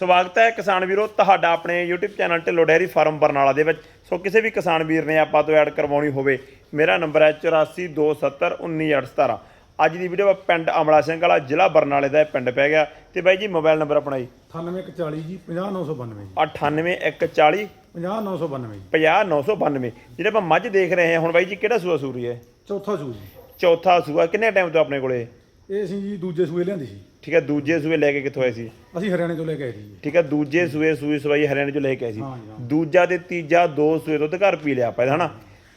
ਸਵਾਗਤ ਹੈ ਕਿਸਾਨ ਵੀਰੋ ਤੁਹਾਡਾ ਆਪਣੇ YouTube channel Dhillon dairy farm Barnala ਦੇ ਵਿੱਚ। ਸੋ ਕਿਸੇ ਵੀ ਕਿਸਾਨ ਵੀਰ ਨੇ ਆਪਾਂ ਤੋਂ ਐਡ ਕਰਵਾਉਣੀ ਹੋਵੇ ਮੇਰਾ ਨੰਬਰ ਹੈ 8427191817 ਅੱਜ ਦੀ ਵੀਡੀਓ ਪਿੰਡ ਅਮਲਾ ਸਿੰਘ ਵਾਲਾ ਜ਼ਿਲ੍ਹਾ ਬਰਨਾਲੇ ਦਾ ਇਹ ਪਿੰਡ ਪੈ ਗਿਆ। ਤੇ ਬਾਈ ਜੀ ਮੋਬਾਈਲ ਨੰਬਰ ਆਪਣਾ ਜੀ? 9840 ਜੀ 50992 ਜੀ। 98140 50992 ਜੀ 50992 ਜਿਹੜੇ ਆਪਾਂ ਮੱਝ ਦੇਖ ਰਹੇ ਹਾਂ ਹੁਣ ਬਾਈ ਜੀ ਕਿਹੜਾ ਸੂਆ ਸੂਰੀ ਹੈ? ਚੌਥਾ ਸੂ ਜੀ। ਚੌਥਾ ਸੂਆ ਕਿੰਨੇ ਟਾਈਮ ਤੋਂ ਆਪਣੇ ਕੋਲੇ? ਇਹ ਅਸੀਂ ਜੀ ਦੂਜੇ ਸੂਏ ਲਿਆਂਦੀ ਸੀ। ਠੀਕ ਹੈ ਦੂਜੇ ਸੂਏ ਲੈ ਕੇ ਕਿੱਥੋਂ ਆਏ ਸੀ? ਅਸੀਂ ਹਰਿਆਣੇ ਤੋਂ ਲੈ ਕੇ ਆਏ ਸੀ ਜੀ। ਠੀਕ ਹੈ ਦੂਜੇ ਸੂਏ ਸੂਈ ਸਵਾਈ ਹਰਿਆਣੇ ਚੋਂ ਲੈ ਕੇ ਆਏ ਸੀ। ਹਾਂ ਜੀ, ਹਾਂ। ਦੂਜਾ ਤੇ ਤੀਜਾ ਦੋ ਸੂਏ ਦੁੱਧ ਘਰ ਪੀ ਲਿਆ ਆਪਾਂ ਇਹਦਾ ਹਨਾ?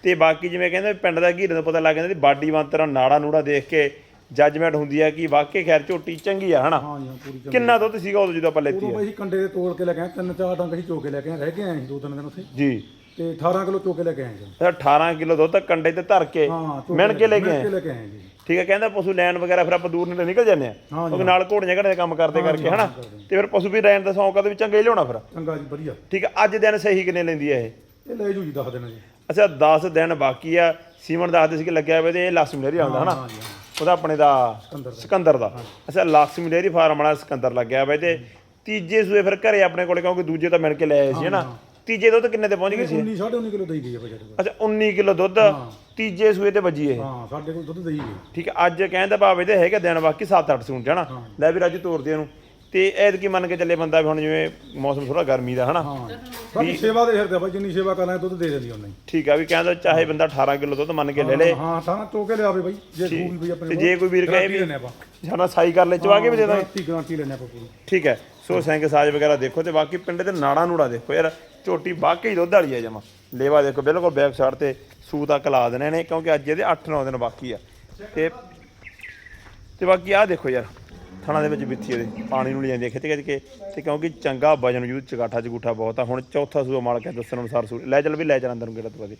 ਤੇ ਬਾਕੀ ਜਿਵੇਂ ਕਹਿੰਦੇ ਪਿੰਡ ਦਾ ਘੀਰੇ ਤੋਂ ਪਤਾ ਲੱਗ ਜਾਂਦਾ ਦੀ ਬਾਡੀ ਬੰਤਰਾ ਨਾੜਾ ਨੂੜਾ ਦੇਖ ਕੇ ਜੱਜਮੈਂਟ ਹੁੰਦੀ ਹੈ ਕਿ ਵਾਕਈ ਖੈਰ ਝੋਟੀ ਚੰਗੀ ਆ ਹਨਾ? ਹਾਂ ਜੀ ਹਾਂ, ਪੂਰੀ ਚੰਗੀ ਕਿੰਨਾ ਦੁੱਧ ਸੀਗਾ ਉਦੋਂ ਜਦੋਂ ਆਪਾਂ ਲੈਤੀ ਉਦੋਂ ਆ ਬਾਈ ਅਸੀਂ ਕੰਡੇ ਦੇ ਤੋੜ ਕੇ ਲੈ ਕੇ ਆਏ ਤਿੰਨ ਚਾਰ ਡੰਗ ਅਸੀਂ ਚੋ ਕੇ ਲੈ ਕੇ ਆਏ ਰਹਿ ਕੇ ਆਏ ਸੀ ਦੋ ਤਿੰਨ ਦਿਨ ਉੱਥੇ। ਜੀ। ਤੇ 18 ਕਿਲੋ ਚੋ ਕੇ ਲੈ ਕੇ ਆਏ ਅੱਛਾ 18 ਕਿਲੋ ਦੁੱਧ ਕੰਡੇ ਤੇ ਧਰ ਕੇ ਹਾਂ ਚੋ ਮਿਣ ਕੇ ਲੈ ਕੇ ਮਿਣ ਆਏ? ਲੈ ਕੇ ਆਏ ਜੀ। ਠੀਕ ਹੈ ਕਹਿੰਦਾ ਪਸ਼ੂ ਲੈਣ ਵਗੈਰਾ ਫਿਰ ਆਪਾਂ ਦੂਰ ਨਹੀਂ ਨਿਕਲ ਜਾਂਦੇ ਆ। ਕਿਉਂਕਿ ਨਾਲ ਘੋੜੀਆਂ ਘੜੇ ਕੰਮ ਕਰਦੇ ਕਰਕੇ ਹਨਾ? ਤੇ ਫਿਰ ਪਸ਼ੂ ਵੀ ਲੈਣ ਦਾ ਸ਼ੌਂਕ ਆ ਤੇ ਵੀ ਚੰਗੇ ਲਿਆਉਣਾ ਫਿਰ। ਚੰਗਾ ਜੀ ਵਧੀਆ। ਠੀਕ ਹੈ ਅੱਜ ਦਿਨ ਸਹੀ ਕਿੰਨੇ ਲੈਂਦੀ ਆ ਇਹ? ਇਹ ਲੈ ਜੂ ਜੀ 10 ਦਿਨ ਜੀ। ਅੱਛਾ 10 ਦਿਨ ਬਾਕੀ ਆ। ਸੀਮਨ ਦੱਸਦੇ ਸੀ ਕਿ ਲੱਗਿਆ ਹੋਵੇ ਤੇ ਇਹ ਲਾਸਮੀ ਲਹਿਰੀ ਆਉਂਦਾ ਹਨਾ? ਉਹਦਾ ਆਪਣੇ ਦਾ ਸਿਕੰਦਰ ਦਾ। ਅੱਛਾ ਲਾਸਮੀ ਲਹਿਰੀ ਫਾਰਮ ਵਾਲਾ ਸਿਕੰਦਰ ਲੱਗਿਆ ਹੋਵੇ ਤੇ ਤੀਜੇ ਸੂਏ ਫਿਰ ਘਰੇ ਆਪਣੇ ਕੋਲ ਕਿਉਂਕਿ ਦੂਜੇ ਤਾਂ ਮਿਲ ਕੇ ਲੈ ਆਏ ਸੀ ਹਨਾ? ਤੀਜੇ ਦੁੱਧ ਕਿੰਨੇ ਤੇ ਪਹੁੰਚ ਗਈ ਸੀ? 19 19 ਕਿਲੋ ਦੇਈ ਗਈ ਹੈ ਬਜਟ ਅੱਛਾ 19 ਕਿਲੋ ਦੁੱਧ ਤੀਜੇ ਸੂਏ ਤੇ ਵੱਜੀ ਇਹ। ਹਾਂ ਸਾਡੇ ਕੋਲ ਦੁੱਧ ਦੇਈ ਗਈ ਠੀਕ ਹੈ ਅੱਜ ਕਹਿੰਦਾ ਭਾਵੇਂ ਤੇ ਹੈਗਾ ਦਿਨ ਬਾਕੀ 7-8 ਸੂਣ ਜਾਣਾ ਲੈ ਵੀ ਅੱਜ ਤੋਰਦੇ ਇਹਨੂੰ। ਤੇ ਐਤਕੀ ਮੰਨ ਕੇ ਚੱਲੇ ਬੰਦਾ ਵੀ ਹੁਣ ਜਿਵੇਂ ਮੌਸਮ ਥੋੜਾ ਗਰਮੀ ਦਾ ਹਨਾ? ਹਾਂ। ਬਾਕੀ ਸੇਵਾ ਦੇ ਹਿਰਦੇ ਬਾਈ ਜਿੰਨੀ ਸੇਵਾ ਕਰਨਾ ਦੁੱਧ ਦੇ ਦਿੰਦੀ ਉਹਨਾਂ। ਠੀਕ ਆ ਵੀ ਕਹਿੰਦਾ ਚਾਹੇ ਬੰਦਾ 18 ਕਿਲੋ ਦੁੱਧ ਮੰਨ ਕੇ ਲੈ ਲੇ। ਹਾਂ ਤਾਂ ਚੋ ਕੇ ਲਿਆਵੇ ਬਾਈ ਜੇ ਵੀ ਬਈ ਆਪਣੇ ਤੇ ਜੇ ਕੋਈ ਵੀਰ ਕਹੇ ਵੀ ਸਾਡਾ ਸਾਈ ਕਰ ਲੈ ਚਵਾ ਕੇ ਵੀ ਦੇ ਦਾਂਗੇ। ਗਾਰੰਟੀ ਗਾਰੰਟੀ ਲੈਣੇ ਆਪਾਂ ਪੂਰੀ। ਠੀਕ ਹੈ ਸੋ ਸਿੰਘ ਸਾਜ ਵਗੈਰਾ ਦੇਖੋ ਤੇ ਬਾਕੀ ਪਿੰਡ ਦੇ ਨਾੜਾ ਨੂੜਾ ਦੇਖੋ ਯਾਰ ਝੋਟੀ ਵਾਕਈ ਦੁੱਧ ਵਾਲੀ ਹੈ ਜਮਾ। ਲੇਵਾ ਦੇਖੋ ਬਿਲਕੁਲ ਬੈਕ ਸਾਈਡ ਤੇ ਸੂ ਤੱਕ ਲਾ ਦੇਣੇ ਨੇ ਕਿਉਂਕਿ ਅੱਜ ਇਹਦੇ 8-9 ਦਿਨ ਬਾਕੀ ਆ। ਤੇ ਤੇ ਬਾਕੀ ਆਹ ਦੇਖੋ ਯਾਰ ਥਣਾ ਦੇ ਵਿੱਚ ਬਿੱਥੀ ਇਹਦੇ ਪਾਣੀ ਨੂੰ ਲੈ ਜਾਂਦੀ ਹੈ ਖਿੱਚ ਖਿੱਚ ਕੇ ਤੇ ਕਿਉਂਕਿ ਚੰਗਾ ਵਜਨ ਯੂਜ਼ ਚਗਾਠਾ ਚਗੂਠਾ ਬਹੁਤ ਆ। ਹੁਣ ਚੌਥਾ ਸੂਆ ਮਾਲਕ ਹੈ ਦੱਸਣ ਅਨੁਸਾਰ ਸੂ ਲੈ ਚੱਲ ਵੀ, ਲੈ ਚੱਲ ਅੰਦਰ ਨੂੰ ਕਿਹੜਾ ਤੂੰ ਕਦੇ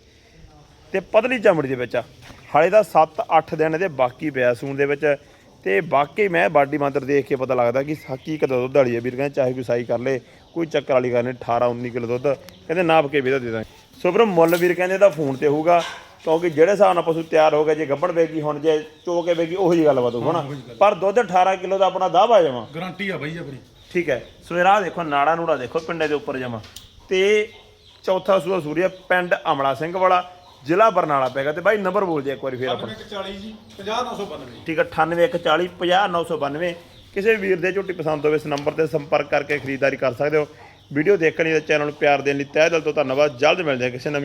ਤੇ ਪਤਲੀ ਚਮੜੀ ਦੇ ਵਿੱਚ ਆ। ਹਾਲੇ ਦਾ 7-8 ਦਿਨ ਇਹਦੇ ਬਾਕੀ ਪਿਆ ਸੂਣ ਦੇ ਵਿੱਚ। ਤੇ ਬਾਕੀ ਮੈਂ ਬਾਡੀ ਮੰਤਰ ਦੇਖ ਕੇ ਪਤਾ ਲੱਗਦਾ ਕਿ ਹਕੀਕਤ ਦੁੱਧ ਵਾਲੀ ਹੈ ਵੀਰ ਕਹਿੰਦੇ ਚਾਹੇ ਕੋਈ ਸਾਈ ਕਰ ਲੇ, ਕੋਈ ਚੱਕਰ ਵਾਲੀ ਗੱਲ ਨਹੀਂ 18-19 ਕਿਲੋ ਦੁੱਧ। ਕਹਿੰਦੇ ਨਾਪ ਕੇ ਵੀ ਇਹਦਾ ਦੇ ਦਾਂ ਸੋ ਵੀਰੋ ਮੁੱਲ ਵੀਰ ਕਹਿੰਦੇ ਇਹਦਾ ਫੋਨ ਤੇ ਹੋਊਗਾ। ਕਿਉਂਕਿ ਜਿਹੜੇ ਹਿਸਾਬ ਨਾਲ ਪਸ਼ੂ ਤਿਆਰ ਹੋ ਗਿਆ ਜੇ ਗੱਭਣ ਵੇਗੀ ਹੁਣ ਜੇ ਚੋ ਕੇ ਵੇਗੀ ਉਹੀ ਗੱਲਬਾਤ ਹੋਊ ਹਨਾ? ਪਰ ਦੁੱਧ 18 ਕਿਲੋ ਦਾ ਆਪਣਾ ਦਾਵਾ ਜਾਵਾਂ। ਗਾਰੰਟੀ ਆ ਬਾਈ ਆਪਣੀ। ਠੀਕ ਹੈ। ਸੋ ਇਹ ਰਾਹ ਦੇਖੋ ਨਾੜਾ ਨੂੜਾ ਦੇਖੋ ਪਿੰਡੇ ਦੇ ਉੱਪਰ ਜਮਾ। ਤੇ ਚੌਥਾ ਸੂਆ ਸੂਰੀਆ ਪਿੰਡ ਅਮਲਾ ਸਿੰਘ ਵਾਲਾ ਜ਼ਿਲ੍ਹਾ ਬਰਨਾਲਾ ਪੈਗਾ ਤੇ ਬਾਈ ਨੰਬਰ ਬੋਲ ਦੇ ਇੱਕ ਵਾਰੀ ਫੇਰ ਆਪਣਾ 40 ਜੀ 50992 ਠੀਕ ਹੈ 98140 50992 ਕਿਸੇ ਵੀਰ ਦੇ ਝੋਟੀ ਪਸੰਦ ਹੋਵੇ ਇਸ ਨੰਬਰ ਤੇ ਸੰਪਰਕ ਕਰਕੇ ਖਰੀਦਦਾਰੀ ਕਰ ਸਕਦੇ ਹੋ। ਵੀਡੀਓ ਦੇਖਣ ਲਈ ਚੈਨਲ ਨੂੰ ਪਿਆਰ ਦੇਣ ਲਈ ਤਹਿ ਦਿਲ ਤੋਂ ਧੰਨਵਾਦ। ਜਲਦ ਮਿਲਦੇ ਹਾਂ ਕਿਸੇ ਨਵੀਂ